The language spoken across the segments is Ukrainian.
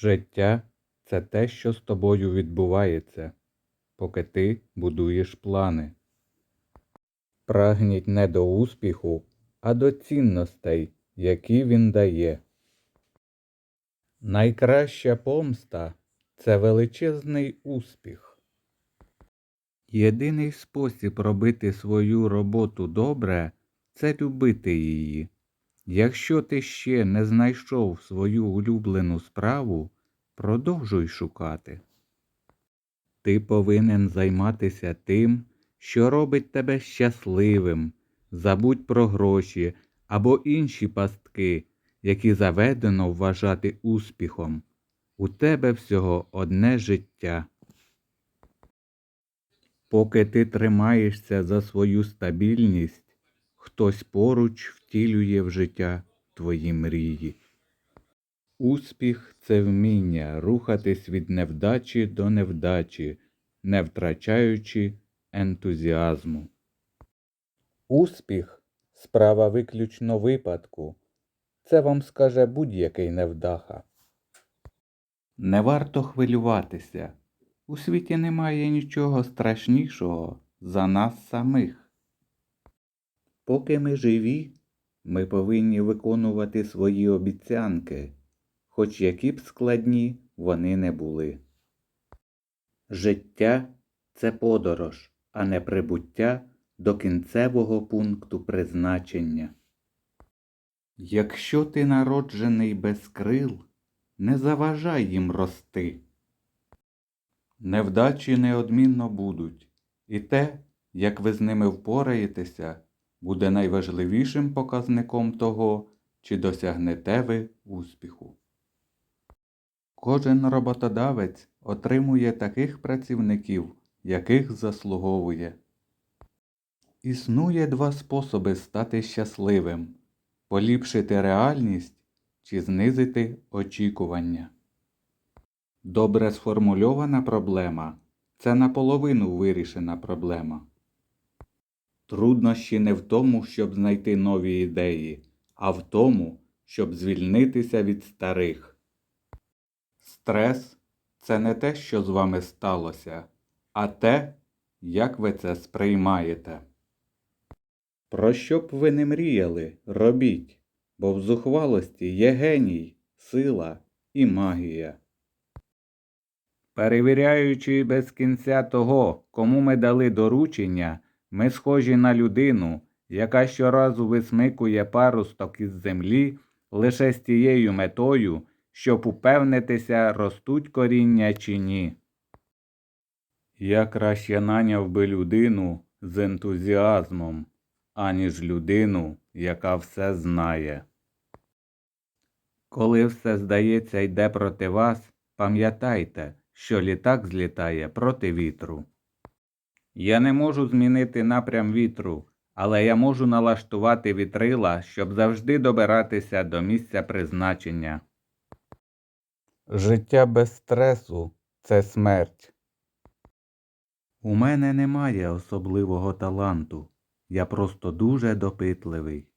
Життя це те, що з тобою відбувається, поки ти будуєш плани. Прагніть не до успіху, а до цінностей, які він дає. Найкраща помста це величезний успіх. Єдиний спосіб робити свою роботу добре це любити її. Якщо ти ще не знайшов свою улюблену справу, продовжуй шукати. Ти повинен займатися тим, що робить тебе щасливим, забудь про гроші або інші пастки, які заведено вважати успіхом. У тебе всього одне життя. Поки ти тримаєшся за свою стабільність, хтось поруч втілює в життя твої мрії. Успіх це вміння рухатись від невдачі до невдачі, не втрачаючи ентузіазму. Успіх справа виключно випадку. Це вам скаже будь-який невдаха. Не варто хвилюватися. У світі немає нічого страшнішого за нас самих. Поки ми живі, ми повинні виконувати свої обіцянки, хоч які б складні вони не були. Життя це подорож, а не прибуття до кінцевого пункту призначення. Якщо ти народжений без крил, не заважай їм рости. Невдачі неодмінно будуть, і те, як ви з ними впораєтеся, буде найважливішим показником того, чи досягнете ви успіху. Кожен роботодавець отримує таких працівників, яких заслуговує. Існує два способи стати щасливим поліпшити реальність чи знизити очікування. Добре сформульована проблема це наполовину вирішена проблема. Труднощі не в тому, щоб знайти нові ідеї, а в тому, щоб звільнитися від старих. Стрес це не те, що з вами сталося, а те, як ви це сприймаєте. Про що б ви не мріяли, робіть, бо в зухвалості є геній, сила і магія. Перевіряючи без кінця того, кому ми дали доручення, ми схожі на людину, яка щоразу висмикує парусток із землі лише з тією метою, щоб упевнитися, ростуть коріння чи ні. Я краще наняв би людину з ентузіазмом, аніж людину, яка все знає. Коли все здається йде проти вас, пам'ятайте, що літак злітає проти вітру. Я не можу змінити напрям вітру, але я можу налаштувати вітрила, щоб завжди добиратися до місця призначення. Життя без стресу це смерть. У мене немає особливого таланту. Я просто дуже допитливий.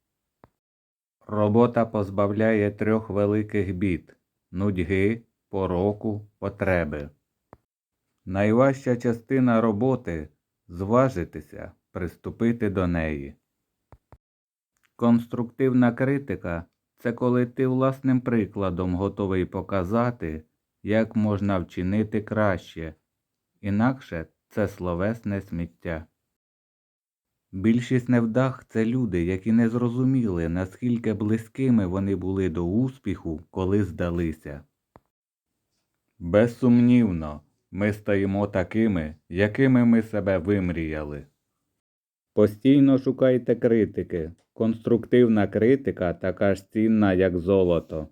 Робота позбавляє трьох великих бід нудьги, пороку, потреби. Найважча частина роботи зважитися, приступити до неї. Конструктивна критика це коли ти власним прикладом готовий показати, як можна вчинити краще, інакше це словесне сміття. Більшість невдах це люди, які не зрозуміли, наскільки близькими вони були до успіху, коли здалися. Безсумнівно, ми стаємо такими, якими ми себе вимріяли. Постійно шукайте критики. Конструктивна критика така ж цінна, як золото.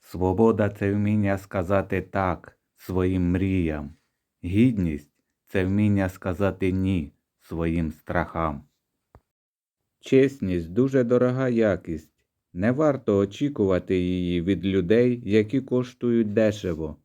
Свобода це вміння сказати так своїм мріям. Гідність це вміння сказати ні своїм страхам. Чесність дуже дорога якість. Не варто очікувати її від людей, які коштують дешево.